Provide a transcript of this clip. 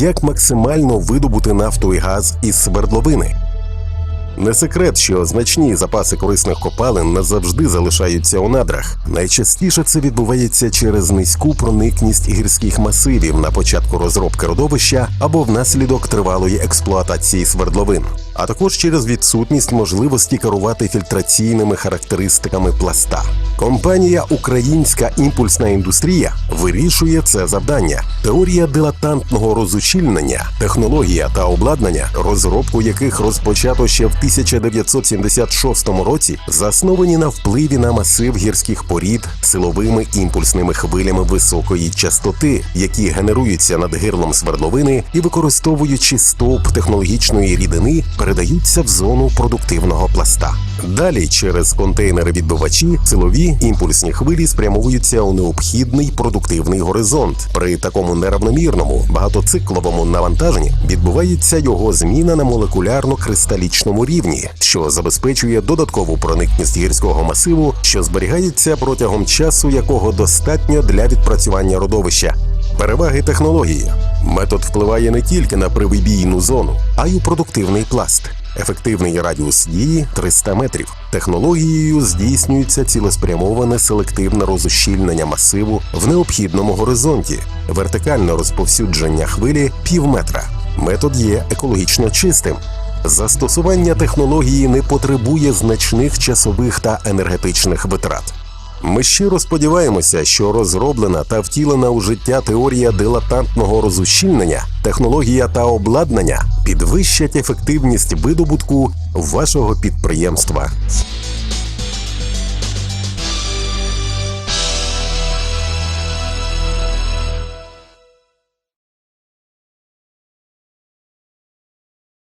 як максимально видобути нафту і газ із свердловини. Не секрет, що значні запаси корисних копалин назавжди залишаються у надрах. Найчастіше це відбувається через низьку проникність гірських масивів на початку розробки родовища або внаслідок тривалої експлуатації свердловин, а також через відсутність можливості керувати фільтраційними характеристиками пласта. Компанія Українська імпульсна індустрія вирішує це завдання. Теорія дилатантного розучільнення, технологія та обладнання, розробку яких розпочато ще в 1976 році, засновані на впливі на масив гірських порід силовими імпульсними хвилями високої частоти, які генеруються над гирлом свердловини і, використовуючи стовп технологічної рідини, передаються в зону продуктивного пласта. Далі через контейнери-відбивачі силові імпульсні хвилі спрямовуються у необхідний продуктивний горизонт. При такому неравномірному багатоцикловому навантаженні відбувається його зміна на молекулярно-кристалічному рівні, що забезпечує додаткову проникність гірського масиву, що зберігається протягом часу, якого достатньо для відпрацювання родовища. Переваги технології. Метод впливає не тільки на привибійну зону, а й у продуктивний пласт. Ефективний радіус дії 300 метрів. Технологією здійснюється цілеспрямоване селективне розущільнення масиву в необхідному горизонті, вертикальне розповсюдження хвилі пів метра. Метод є екологічно чистим. Застосування технології не потребує значних часових та енергетичних витрат. Ми щиро сподіваємося, що розроблена та втілена у життя теорія дилатантного розущільнення, технологія та обладнання підвищать ефективність видобутку вашого підприємства.